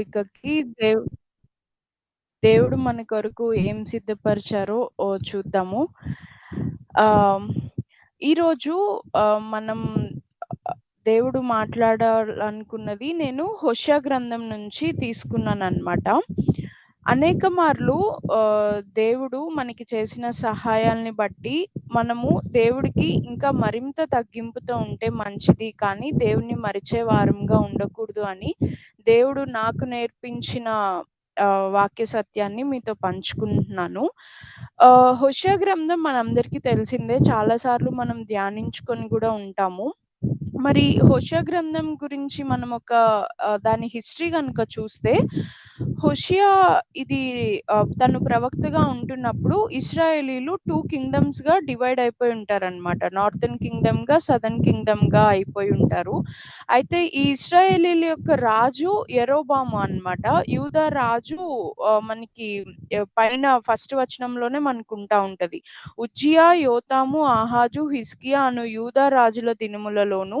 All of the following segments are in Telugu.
కోరికకి దేవ్ దేవుడు మన కొరకు ఏం సిద్ధపరిచారో ఓ చూద్దాము. ఆ ఈరోజు మనం దేవుడు మాట్లాడాలనుకున్నది నేను హోషా గ్రంథం నుంచి తీసుకున్నాననమాట. అనేక మార్లు దేవుడు మనకి చేసిన సహాయాల్ని బట్టి మనము దేవుడికి ఇంకా మరింత తగ్గింపుతో ఉంటే మంచిది. కానీ దేవుని మరిచే వారంగా ఉండకూడదు అని దేవుడు నాకు నేర్పించిన వాక్య సత్యాన్ని మీతో పంచుకుంటున్నాను. ఆహ్, గ్రంథం మనందరికీ తెలిసిందే. చాలా సార్లు మనం ధ్యానించుకొని కూడా ఉంటాము. మరి హోషియా గ్రంథం గురించి మనం ఒక దాని హిస్టరీ కనుక చూస్తే హోషియా ఇది తను ప్రవక్తగా ఉంటున్నప్పుడు ఇస్రాయేలీలు టూ కింగ్డమ్స్గా డివైడ్ అయిపోయి ఉంటారనమాట. కింగ్డమ్గా సదర్న్ కింగ్డమ్గా అయిపోయి ఉంటారు. అయితే ఈ ఇస్రాయేలీల యొక్క రాజు ఎరోబాము అన్నమాట. యూదా రాజు మనకి పైన ఫస్ట్ వచనంలోనే మనకుంటా ఉంటది. ఉజ్జియా, యోతాము, ఆహాజు, హిస్కియా అను యూదా రాజుల దినములలోను,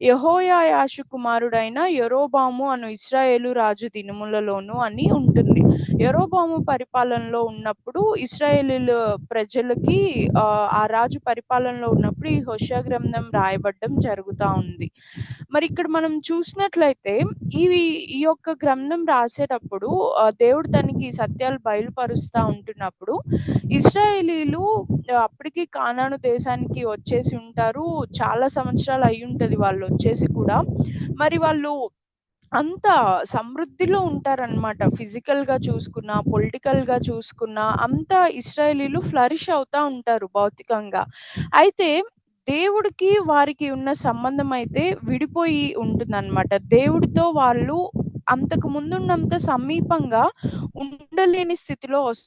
యెహోయాయాషు కుమారుడైన యరోబాము అను ఇస్రాయేలు రాజు దినములలోను అని ఉంటుంది. యరోబాము పరిపాలనలో ఉన్నప్పుడు ఇశ్రాయేలీలు ప్రజలకి ఆ రాజు పరిపాలనలో ఉన్నప్పుడు ఈ హోష గ్రంథం రాయబడ్డం జరుగుతూ ఉంది. మరి ఇక్కడ మనం చూసినట్లయితే ఇవి ఈ యొక్క గ్రంథం రాసేటప్పుడు దేవుడు తనకి సత్యాలు బయలుపరుస్తూ ఉంటున్నప్పుడు ఇస్రాయేలీలు అప్పటికి కానాను దేశానికి వచ్చేసి ఉంటారు. చాలా సంవత్సరాలు అయి ఉంటుంది వాళ్ళు వాళ్ళొచ్చేసి కూడా. మరి వాళ్ళు అంత సమృద్ధిలో ఉంటారనమాట. ఫిజికల్‌గా చూసుకున్నా, పొలిటికల్‌గా చూసుకున్నా అంత ఇస్రాయలీలు ఫ్లరిష్ అవుతా ఉంటారు భౌతికంగా. అయితే దేవుడికి, వారికి ఉన్న సంబంధం అయితే విడిపోయి ఉంటుందన్నమాట దేవుడితో వాళ్ళు అంతకు ముందున్నంత సమీపంగా ఉండలేని స్థితిలో వస్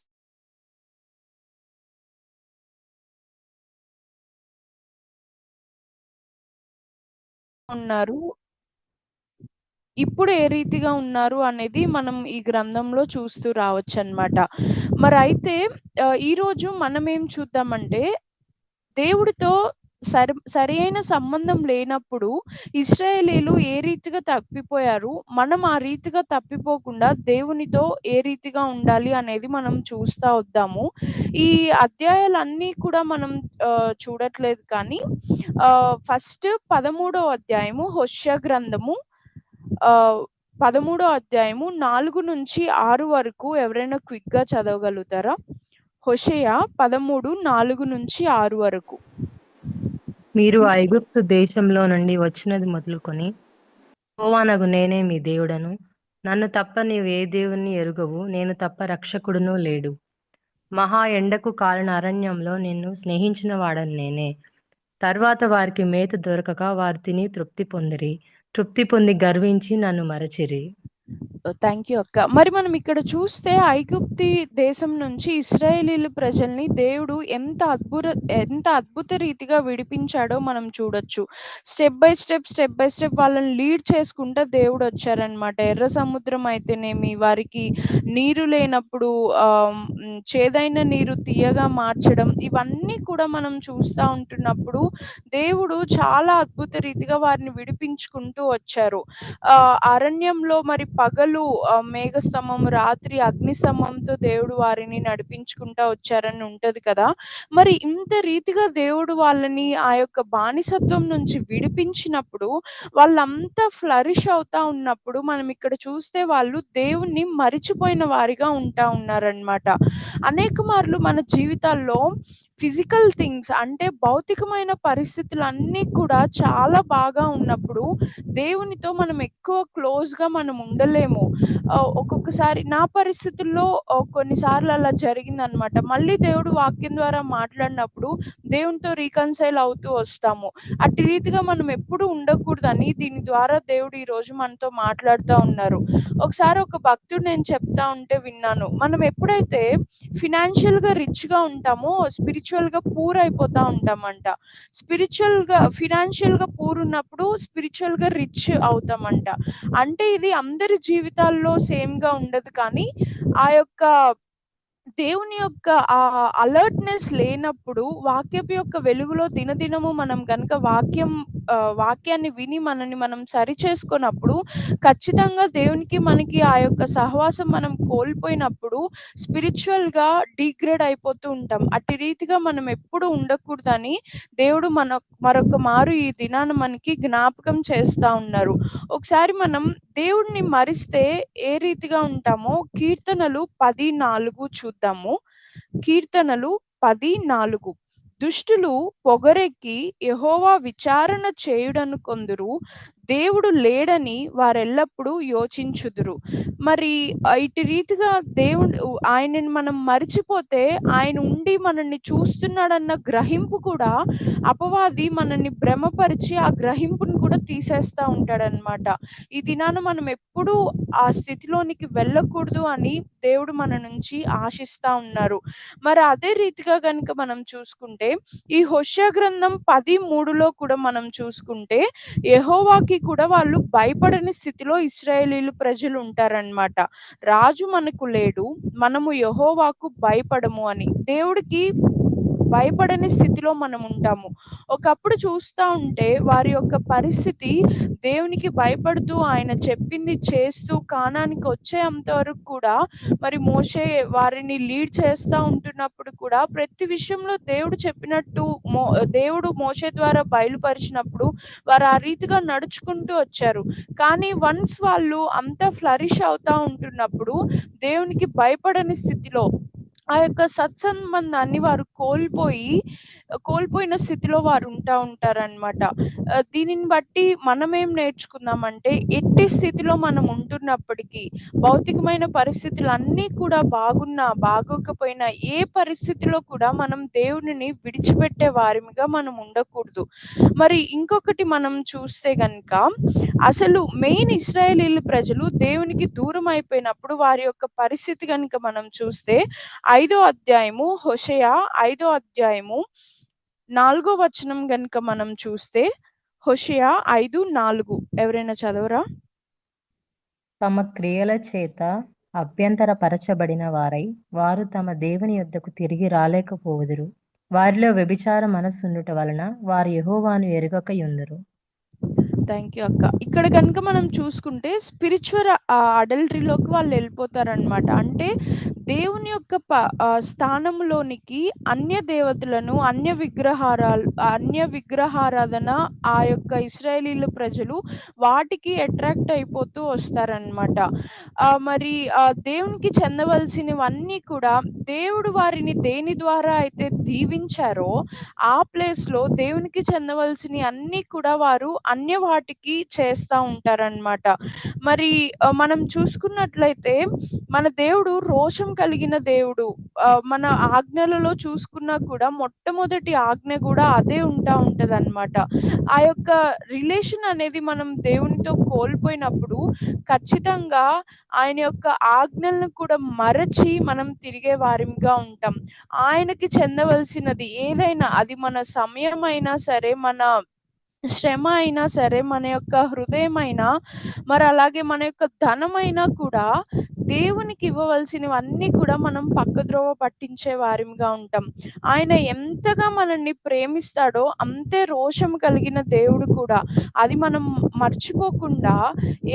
ఉన్నారు. ఇప్పుడు ఏ రీతిగా ఉన్నారు అనేది మనం ఈ గ్రంథంలో చూస్తూ రావచ్చనమాట. మరి అయితే ఈరోజు ఏం చూద్దామంటే దేవుడితో సరి సరి అయిన సంబంధం లేనప్పుడు ఇస్రాయేలీలు ఏ రీతిగా తప్పిపోయారు. మనం ఆ రీతిగా తప్పిపోకుండా దేవునితో ఏ రీతిగా ఉండాలి అనేది మనం చూస్తా వద్దాము. ఈ అధ్యాయాలన్నీ కూడా మనం చూడట్లేదు కానీ ఫస్ట్ 13 అధ్యాయము హొష్య గ్రంథము పదమూడో అధ్యాయము నాలుగు నుంచి ఆరు వరకు ఎవరైనా క్విక్‌గా చదవగలుగుతారా? హోషయా పదమూడు నాలుగు నుంచి ఆరు వరకు. మీరు ఐగుప్తు దేశంలో నుండి వచ్చినది మొదలుకొని యెహోవానగు నేనే మీ దేవుడను. నన్ను తప్ప నీవు ఏ దేవుణ్ణి ఎరుగవు. నేను తప్ప రక్షకుడును లేడు. మహా ఎండకు కాలిన అరణ్యంలో నిన్ను స్నేహించిన వాడని నేనే. తర్వాత వారికి మేత దొరకక వారు తిని తృప్తి పొందిరి. తృప్తి పొంది గర్వించి నన్ను మరచిరి. థ్యాంక్ యూ అక్క. మరి మనం ఇక్కడ చూస్తే ఐగుప్తి దేశం నుంచి ఇస్రాయేలీల ప్రజల్ని దేవుడు ఎంత అద్భుత ఎంత అద్భుత రీతిగా విడిపించాడో మనం చూడొచ్చు. Step by step, step by step వాళ్ళని లీడ్ చేసుకుంటా దేవుడు వచ్చారనమాట ఎర్ర సముద్రం అయితేనేమి, వారికి నీరు లేనప్పుడు చేదైన నీరు తీయగా మార్చడం ఇవన్నీ కూడా మనం చూస్తూ ఉంటున్నప్పుడు దేవుడు చాలా అద్భుత రీతిగా వారిని విడిపించుకుంటూ వచ్చారు. అరణ్యంలో మరి పగలు ఆహ్, మేఘస్తంభం, రాత్రి అగ్నిస్తంభంతో దేవుడు వారిని నడిపించుకుంటా వచ్చారని ఉంటది కదా! మరి ఇంత రీతిగా దేవుడు వాళ్ళని ఆ యొక్క బానిసత్వం నుంచి విడిపించినప్పుడు వాళ్ళంతా ఫ్లరిష్ అవుతా ఉన్నప్పుడు మనం ఇక్కడ చూస్తే వాళ్ళు దేవుణ్ణి మరిచిపోయిన వారిగా ఉంటా ఉన్నారనమాట. అనేక మార్లు మన జీవితాల్లో ఫిజికల్ థింగ్స్ అంటే భౌతికమైన పరిస్థితులు అన్ని కూడా చాలా బాగా ఉన్నప్పుడు దేవునితో మనం ఎక్కువ క్లోజ్‌గా మనం ఉండలేము. ఒక్కొక్కసారి నా పరిస్థితుల్లో కొన్నిసార్లు అలా జరిగిందనమాట. మళ్ళీ దేవుడు వాక్యం ద్వారా మాట్లాడినప్పుడు దేవునితో రీకన్సైల్ అవుతూ వస్తాము. అట్టి రీతిగా మనం ఎప్పుడు ఉండకూడదని దీని ద్వారా దేవుడు ఈరోజు మనతో మాట్లాడుతూ ఉన్నారు. ఒకసారి ఒక భక్తుడు నేను చెప్తా ఉంటే విన్నాను. మనం ఎప్పుడైతే ఫినాన్షియల్‌గా రిచ్‌గా ఉంటామో స్పిరిచువల్ స్పిరిచ్యువల్‌గా పూర్ అయిపోతా ఉంటామంట. స్పిరిచువల్గా ఫినాన్షియల్గా పూర్ ఉన్నప్పుడు స్పిరిచువల్గా రిచ్ అవుతామంట. అంటే ఇది అందరి జీవితాల్లో సేమ్గా ఉండదు కానీ ఆ యొక్క దేవుని యొక్క ఆ అలర్ట్‌నెస్ లేనప్పుడు వాక్యపు యొక్క వెలుగులో దినదినము మనం కనుక వాక్యం వాక్యాన్ని విని మనని మనం సరి చేసుకున్నప్పుడు ఖచ్చితంగా దేవునికి మనకి ఆ యొక్క సహవాసం మనం కోల్పోయినప్పుడు స్పిరిచ్యువల్‌గా డీగ్రేడ్ అయిపోతూ ఉంటాం. అట్టి రీతిగా మనం ఎప్పుడు ఉండకూడదని దేవుడు మన మరొక మారు ఈ దినాన్ని మనకి జ్ఞాపకం చేస్తా ఉన్నారు. ఒకసారి మనం దేవుడిని మరిస్తే ఏ రీతిగా ఉంటామో కీర్తనలు 10:4 చూద్దాము. కీర్తనలు 10:4 దుష్టులు పొగరెక్కి యహోవా విచారణ చేయుడను కొందరు దేవుడు లేడని వారెల్లప్పుడూ యోచించుదురు. మరి ఇటు రీతిగా దేవుడు ఆయనని మనం మరిచిపోతే ఆయన ఉండి మనల్ని చూస్తున్నాడన్న గ్రహింపు కూడా అపవాది మనల్ని భ్రమపరిచి ఆ గ్రహింపును కూడా తీసేస్తా ఉంటాడనమాట. ఈ దినాన మనం ఎప్పుడూ ఆ స్థితిలోనికి వెళ్ళకూడదు అని దేవుడు మన నుంచి ఆశిస్తా ఉన్నారు. మరి అదే రీతిగా కనుక మనం చూసుకుంటే ఈ హోషేయ గ్రంథం 10:3లో కూడా మనం చూసుకుంటే యహోవాకి కూడా వాళ్ళు భయపడని స్థితిలో ఇస్రాయేలీలు ప్రజలు ఉంటారనమాట. రాజు మనకు లేడు. మనము యహోవాకు భయపడము అని. దేవుడికి భయపడని స్థితిలో మనం ఉంటాము. ఒకప్పుడు చూస్తూ ఉంటే వారి యొక్క పరిస్థితి దేవునికి భయపడుతూ ఆయన చెప్పింది చేస్తూ కానానికి వచ్చేంత వరకు కూడా మరి మోషే వారిని లీడ్ చేస్తూ ఉంటున్నప్పుడు కూడా ప్రతి విషయంలో దేవుడు చెప్పినట్టు మో దేవుడు మోషే ద్వారా బయలుపరిచినప్పుడు వారు ఆ రీతిగా నడుచుకుంటూ వచ్చారు. కానీ వన్స్ వాళ్ళు అంతా ఫ్లరిష్ అవుతా ఉంటున్నప్పుడు దేవునికి భయపడని స్థితిలో ఆ యొక్క సత్సంబంధాన్ని వారు కోల్పోయి కోల్పోయిన స్థితిలో వారు ఉంటా ఉంటారనమాట. దీనిని బట్టి మనం ఏం నేర్చుకుందామంటే ఎట్టి స్థితిలో మనం ఉంటున్నప్పటికీ భౌతికమైన పరిస్థితులు అన్నీ కూడా బాగున్నా, బాగోకపోయినా ఏ పరిస్థితిలో కూడా మనం దేవునిని విడిచిపెట్టే వారిగా మనం ఉండకూడదు. మరి ఇంకొకటి మనం చూస్తే గనుక అసలు మెయిన్ ఇస్రాయేలీ ప్రజలు దేవునికి దూరం అయిపోయినప్పుడు వారి యొక్క పరిస్థితి కనుక మనం చూస్తే ఐదో అధ్యాయము హోషేయ ఐదో అధ్యాయము నాలుగో వచనం గనుక మనం చూస్తే హోషేయ 5:4 ఎవరైనా చదవరా? తమ క్రియల చేత అభ్యంతరపరచబడిన వారై వారు తమ దేవుని యొద్దకు తిరిగి రాలేకపోవుదురు. వారిలో వ్యభిచార మనస్సుండుట వలన వారు యెహోవాను ఎరుగకయుందురు. థ్యాంక్ యూ అక్క. ఇక్కడ గనుక మనం చూసుకుంటే స్పిరిచ్యువల్ ఆహ్, అడల్టరీలోకి వాళ్ళు ఎళ్ళిపోతారనమాట. అంటే దేవుని యొక్క ప స్థానంలోనికి అన్య దేవతలను, అన్య విగ్రహారాలు అన్య విగ్రహారాధన ఆ యొక్క ఇశ్రాయేలీయుల ప్రజలు వాటికి అట్రాక్ట్ అయిపోతూ వస్తారనమాట. మరి దేవునికి చెందవలసినవన్నీ కూడా దేవుడు వారిని దేని ద్వారా అయితే దీవించారో ఆ ప్లేస్‌లో దేవునికి చెందవలసిన అన్నీ కూడా వారు అన్య వాటికి చేస్తూ ఉంటారనమాట. మరి మనం చూసుకున్నట్లయితే మన దేవుడు రోషం కలిగిన దేవుడు. మన ఆజ్ఞలలో చూసుకున్నా కూడా మొట్టమొదటి ఆజ్ఞ కూడా అదే ఉంటా ఉంటదనమాట. ఆ యొక్క రిలేషన్ అనేది మనం దేవునితో కోల్పోయినప్పుడు ఖచ్చితంగా ఆయన యొక్క ఆజ్ఞలను కూడా మరచి మనం తిరిగే వారిగా ఉంటాం. ఆయనకి చెందవలసినది ఏదైనా అది మన సమయమైనా సరే, మన శ్రమ అయినా సరే, మన యొక్క హృదయమైనా, మరి అలాగే మన యొక్క ధనమైనా కూడా దేవునికి ఇవ్వవలసినవన్నీ కూడా మనం పక్కద్రోవ పట్టించే వారిగా ఉంటాం. ఆయన ఎంతగా మనల్ని ప్రేమిస్తాడో అంతే రోషం కలిగిన దేవుడు కూడా. అది మనం మర్చిపోకుండా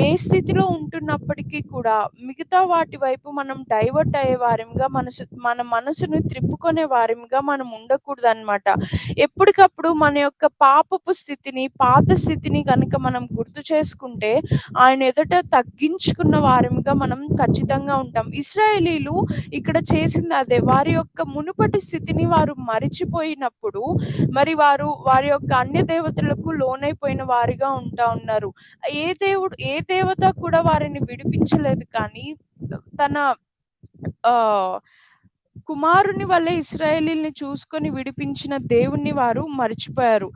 ఏ స్థితిలో ఉంటున్నప్పటికీ కూడా మిగతా వాటి వైపు మనం డైవర్ట్ అయ్యే వారిగా మనసు మన మనసును త్రిప్పుకునే వారిగా మనం ఉండకూడదు అనమాట ఎప్పటికప్పుడు మన యొక్క పాపపు స్థితిని, పాత స్థితిని కనుక మనం గుర్తు చేసుకుంటే ఆయన ఎదుట తగ్గించుకున్న వారిగా మనం ఖచ్చితంగా ఉంటాం. ఇస్రాయేలీలు ఇక్కడ చేసింది అదే. వారి యొక్క మునుపటి స్థితిని వారు మరిచిపోయినప్పుడు మరి వారు వారి యొక్క అన్య దేవతలకు లోనైపోయిన వారిగా ఉంటా ఉన్నారు. ఏ దేవుడు ఏ దేవత కూడా వారిని విడిపించలేదు కానీ తన ఆ కుమారుని వల్లే ఇస్రాయేలీల్ని చూసుకొని విడిపించిన దేవుణ్ణి వారు మర్చిపోయారు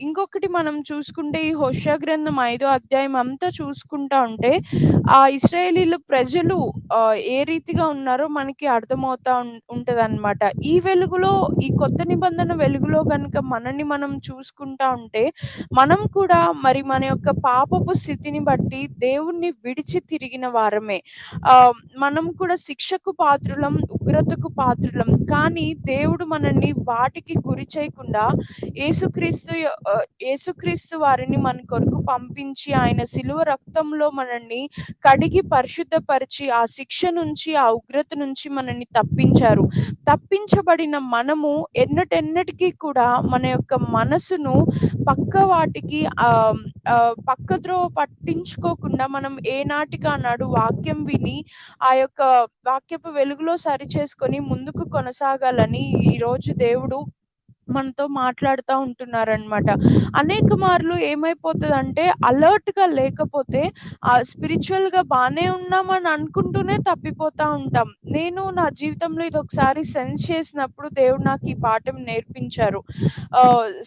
ఇంకొకటి మనం చూసుకుంటే ఈ హోష గ్రంథం ఐదో అధ్యాయం అంతా చూసుకుంటా ఉంటే ఆ ఇస్రాయేలీలు ప్రజలు ఏ రీతిగా ఉన్నారో మనకి అర్థమవుతా ఉంటది అనమాట ఈ వెలుగులో ఈ కొత్త నిబంధన వెలుగులో కనుక మనల్ని మనం చూసుకుంటా ఉంటే మనం కూడా మరి మన యొక్క పాపపు స్థితిని బట్టి దేవుణ్ణి విడిచి తిరిగిన వారమే. ఆ మనం కూడా శిక్షకు పాత్రులం, ఉగ్రతకు పాత్రులం. కానీ దేవుడు మనల్ని వాటికి గురి చేయకుండా యేసుక్రీస్తు యేసుక్రీస్తు వారిని మన కొరకు పంపించి ఆయన శిలువ రక్తంలో మనల్ని కడిగి పరిశుద్ధపరిచి ఆ శిక్ష నుంచి, ఆ ఉగ్రత నుంచి మనల్ని తప్పించారు. తప్పించబడిన మనము ఎన్నటెన్నటికి కూడా మన యొక్క మనసును పక్క వాటికి ఆహ్, ఆహ్, పక్కద్రోవ పట్టించుకోకుండా మనం ఏనాటికన్నాడు వాక్యం విని ఆ యొక్క వాక్యపు వెలుగులో సరిచేసుకొని ముందుకు కొనసాగాలని ఈరోజు దేవుడు మనతో మాట్లాడుతూ ఉంటున్నారనమాట. అనేక మార్లు ఏమైపోతదంటే అలర్ట్‌గా లేకపోతే ఆహ్, బాగానే బానే ఉన్నామని అనుకుంటూనే తప్పిపోతా ఉంటాం. నేను నా జీవితంలో ఇది ఒకసారి సెన్స్ చేసినప్పుడు దేవుడు నాకు ఈ పాఠం నేర్పించారు.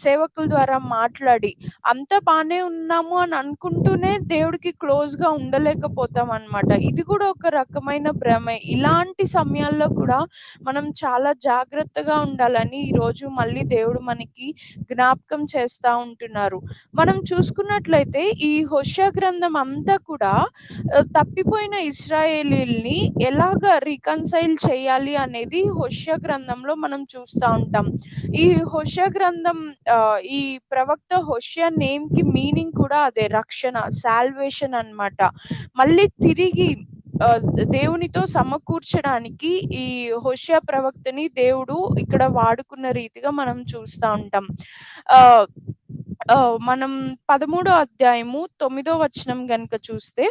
సేవకుల ద్వారా మాట్లాడి. అంతా బాగానే ఉన్నాము అని అనుకుంటూనే దేవుడికి క్లోజ్‌గా ఉండలేకపోతామనమాట. ఇది కూడా ఒక రకమైన భ్రమే. ఇలాంటి సమయాల్లో కూడా మనం చాలా జాగ్రత్తగా ఉండాలని ఈరోజు మళ్ళీ దేవుడు మనకి జ్ఞాపకం చేస్తా ఉంటున్నారు. మనం చూసుకున్నట్లయితే ఈ హుష గ్రంథం అంతా కూడా తప్పిపోయిన ఇస్రాయేలీల్ని ఎలాగా రికన్సైల్ చేయాలి అనేది హోషేయ గ్రంథంలో మనం చూస్తూ ఉంటాం. ఈ హోషేయ గ్రంథం ఈ ప్రవక్త హోషన్ నేమ్కి మీనింగ్ కూడా అదే రక్షణ, సాల్వేషన్ అన్నమాట. మళ్ళీ తిరిగి దేవునితో సమకూర్చడానికి ఈ హోషియా ప్రవక్తని దేవుడు ఇక్కడ వాడుకున్న రీతిగా మనం చూస్తా ఉంటాం. ఆ మనం 13 అధ్యాయము తొమ్మిదో వచనం గనుక చూస్తే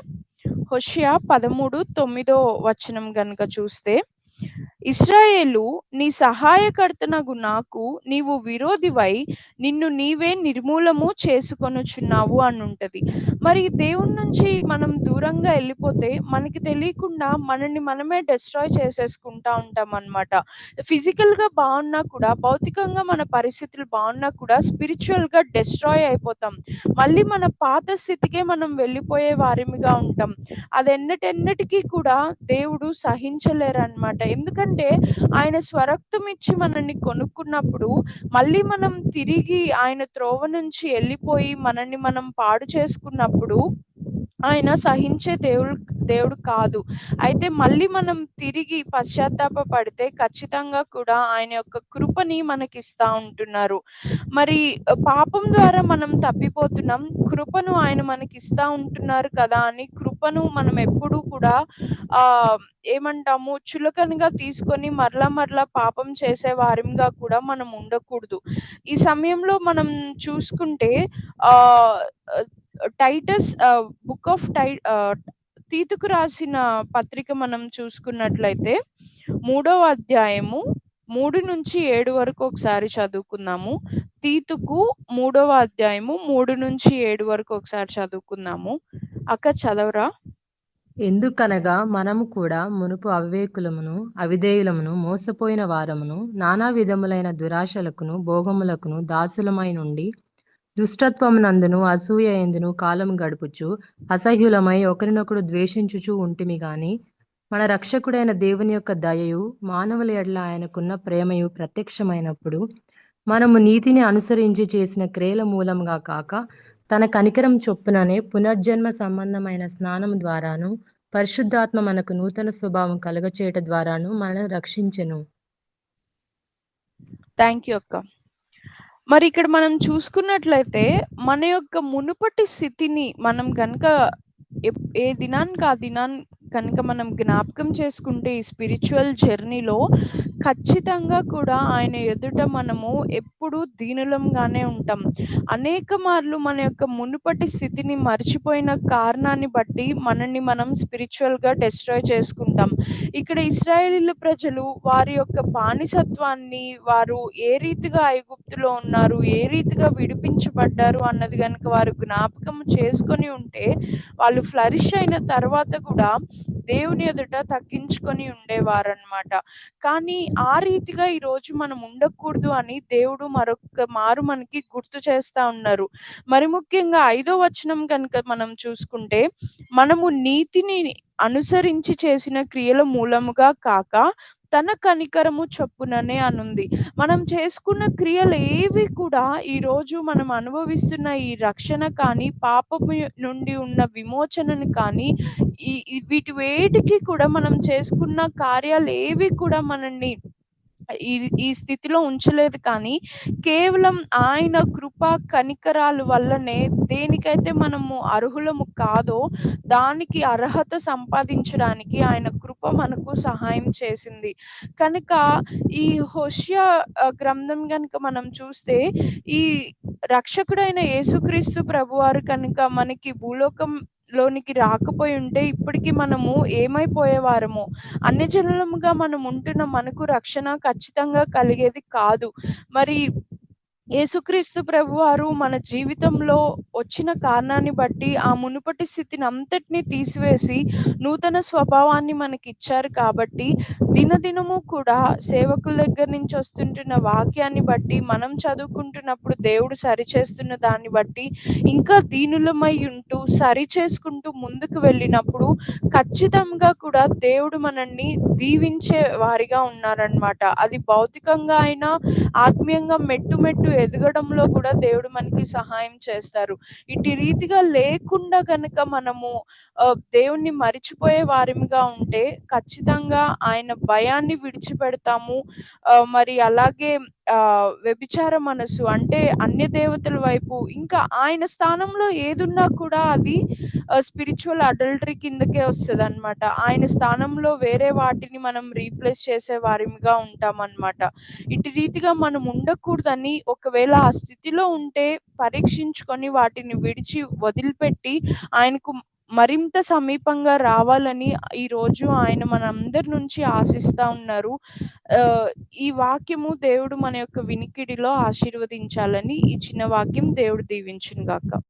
హోషియా పదమూడు తొమ్మిదో వచనం గనుక చూస్తే ఇస్రాయేలు నీ సహాయకర్తనగు నాకు నీవు విరోధివై నిన్ను నీవే నిర్మూలము చేసుకొనుచున్నావు అని ఉంటది మరి దేవుని నుంచి మనం దూరంగా వెళ్ళిపోతే మనకి తెలియకుండా మనల్ని మనమే డిస్ట్రాయ్ చేసేసుకుంటా ఉంటాం అన్నమాట ఫిజికల్‌గా బాగున్నా కూడా, భౌతికంగా మన పరిస్థితులు బాగున్నా కూడా స్పిరిచ్యువల్‌గా డిస్ట్రాయ్ అయిపోతాం. మళ్ళీ మన పాత స్థితికే మనం వెళ్ళిపోయే వారిమిగా ఉంటాం. అదెన్నటెన్నటికి కూడా దేవుడు సహించలేరు అనమాట ఎందుకంటే ఆయన స్వరక్తం ఇచ్చి మనల్ని కొనుక్కున్నప్పుడు మళ్ళీ మనం తిరిగి ఆయన త్రోవ నుంచి వెళ్ళిపోయి మనల్ని మనం పాడు చేసుకున్నప్పుడు ఆయన సహించే దేవుడు దేవుడు కాదు. అయితే మళ్ళీ మనం తిరిగి పశ్చాత్తాప పడితే ఖచ్చితంగా కూడా ఆయన యొక్క కృపని మనకిస్తా ఉంటున్నారు. మరి పాపం ద్వారా మనం తప్పిపోతున్నాం. కృపను ఆయన మనకిస్తా ఉంటున్నారు కదా! అని కృపను మనం ఎప్పుడూ కూడా ఆ ఏమంటాము చులకనగా తీసుకొని మరలా మరలా పాపం చేసే వారిగా కూడా మనం ఉండకూడదు. ఈ సమయంలో మనం చూసుకుంటే ఆ టైటస్ బుక్ ఆఫ్ టై తీతుకు రాసిన పత్రిక మనం చూసుకున్నట్లయితే మూడవ అధ్యాయము 3-7 వరకు ఒకసారి చదువుకున్నాము తీతుకు మూడవ అధ్యాయము 3-7 వరకు ఒకసారి చదువుకున్నాము అక్క చదవరా? ఎందుకనగా మనము కూడా మునుపు అవివేకులమును, అవిధేయులమును, మోసపోయిన వారమును, నానా విధములైన దురాశలకును, భోగములకును దాసులమై నుండి, దుష్టత్వమునందును, అసూయ ఎందును కాలం గడుపుచు, అసహ్యులమై ఒకరినొకడు ద్వేషించుచు ఉంటిమి గాని, మన రక్షకుడైన దేవుని యొక్క దయయు, మానవుల ఎడల ఆయనకున్న ప్రేమయు ప్రత్యక్షమైనప్పుడు, మనము నీతిని అనుసరించి చేసిన క్రియల మూలంగా కాక, తన కనికరం చొప్పుననే పునర్జన్మ సంబంధమైన స్నానం ద్వారాను, పరిశుద్ధాత్మ మనకు నూతన స్వభావం కలుగచేయుట ద్వారాను మనల్ని రక్షించెను. థ్యాంక్ యూ అక్క. మరి ఇక్కడ మనం చూసుకున్నట్లయితే మన యొక్క మునుపటి స్థితిని మనం గనక ఏ దినానికి ఆ దినాన్ని కనుక మనం జ్ఞాపకం చేసుకుంటే ఈ స్పిరిచువల్ జర్నీలో ఖచ్చితంగా కూడా ఆయన ఎదుట మనము ఎప్పుడూ దీనులంగానే ఉంటాం. అనేక మార్లు మన యొక్క మునుపటి స్థితిని మర్చిపోయిన కారణాన్ని బట్టి మనల్ని మనం స్పిరిచువల్గా డెస్ట్రాయ్ చేసుకుంటాం. ఇక్కడ ఇస్రాయేలీల ప్రజలు వారి యొక్క బానిసత్వాన్ని వారు ఏ రీతిగా ఐగుప్తులో ఉన్నారు, ఏ రీతిగా విడిపించబడ్డారు అన్నది కనుక వారు జ్ఞాపకం చేసుకొని ఉంటే, వాళ్ళు ఫ్లరిష్ అయిన తర్వాత కూడా దేవుని ఎదుట తగ్గించుకొని ఉండేవారనమాట. కానీ ఆ రీతిగా ఈ రోజు మనం ఉండకూడదు అని దేవుడు మరొక మారు మనకి గుర్తు చేస్తా ఉన్నారు. మరి ముఖ్యంగా ఐదో వచనం కనుక మనం చూసుకుంటే, మనము నీతిని అనుసరించి చేసిన క్రియల మూలముగా కాక, తన కనికరము చొప్పుననే అనుంది. మనం చేసుకున్న క్రియలేవి కూడా ఈరోజు మనం అనుభవిస్తున్న ఈ రక్షణ కానీ, పాపము నుండి ఉన్న విమోచనను కానీ, ఈ వీటి వేటికి కూడా మనం చేసుకున్న కార్యాలేవి కూడా మనల్ని ఈ ఈ స్థితిలో ఉంచలేదు కానీ, కేవలం ఆయన కృప, కనికరాల వల్లనే దేనికైతే మనము అర్హులము కాదో, దానికి అర్హత సంపాదించడానికి ఆయన కృప మనకు సహాయం చేసింది. కనుక ఈ హోషియా గ్రంథం కనుక మనం చూస్తే, ఈ రక్షకుడైన యేసుక్రీస్తు ప్రభువారు కనుక మనకి భూలోకం లోనికి రాకపోయి ఉంటే ఇప్పటికి మనము ఏమైపోయేవారము అన్ని జనులముగా మనం ఉంటున్న మనకు రక్షణ ఖచ్చితంగా కలిగేది కాదు. మరి యేసుక్రీస్తు ప్రభువారు మన జీవితంలో వచ్చిన కారణాన్ని బట్టి, ఆ మునుపటి స్థితిని అంతటిని తీసివేసి, నూతన స్వభావాన్ని మనకి ఇచ్చారు కాబట్టి, దినదినము కూడా సేవకుల దగ్గర నుంచి వస్తుంటున్న వాక్యాన్ని బట్టి, మనం చదువుకుంటున్నప్పుడు దేవుడు సరిచేస్తున్న దాన్ని బట్టి, ఇంకా దీనులమై ఉంటూ, సరిచేసుకుంటూ ముందుకు వెళ్ళినప్పుడు, ఖచ్చితంగా కూడా దేవుడు మనల్ని దీవించే వారిగా ఉన్నారనమాట. అది భౌతికంగా అయినా, ఆత్మీయంగా మెట్టు మెట్టు ఎదగడంలో కూడా దేవుడు మనకి సహాయం చేస్తారు. ఇటు రీతిగా లేకుండా గనక మనము దేవుణ్ణి మరిచిపోయే వారిగా ఉంటే, ఖచ్చితంగా ఆయన భయాన్ని విడిచిపెడతాము. మరి అలాగే ఆ వ్యభిచార మనసు అంటే అన్య దేవతల వైపు ఇంకా ఆయన స్థానంలో ఏదున్నా కూడా అది స్పిరిచువల్ అడల్టరీ కిందకే వస్తదనమాట. ఆయన స్థానంలో వేరే వాటిని మనం రీప్లేస్ చేసే వారిగా ఉంటాం అనమాట ఇట్టి రీతిగా మనం ఉండకూడదని, ఒకవేళ ఆ స్థితిలో ఉంటే పరీక్షించుకొని వాటిని విడిచి వదిలిపెట్టి, ఆయనకు మరింత సమీపంగా రావాలని ఈరోజు ఆయన మనందరి నుంచి ఆశిస్తా ఉన్నారు. ఈ వాక్యము దేవుడు మన యొక్క వినికిడిలో ఆశీర్వదించాలని ఈ చిన్న వాక్యం దేవుడు దీవించును గాక.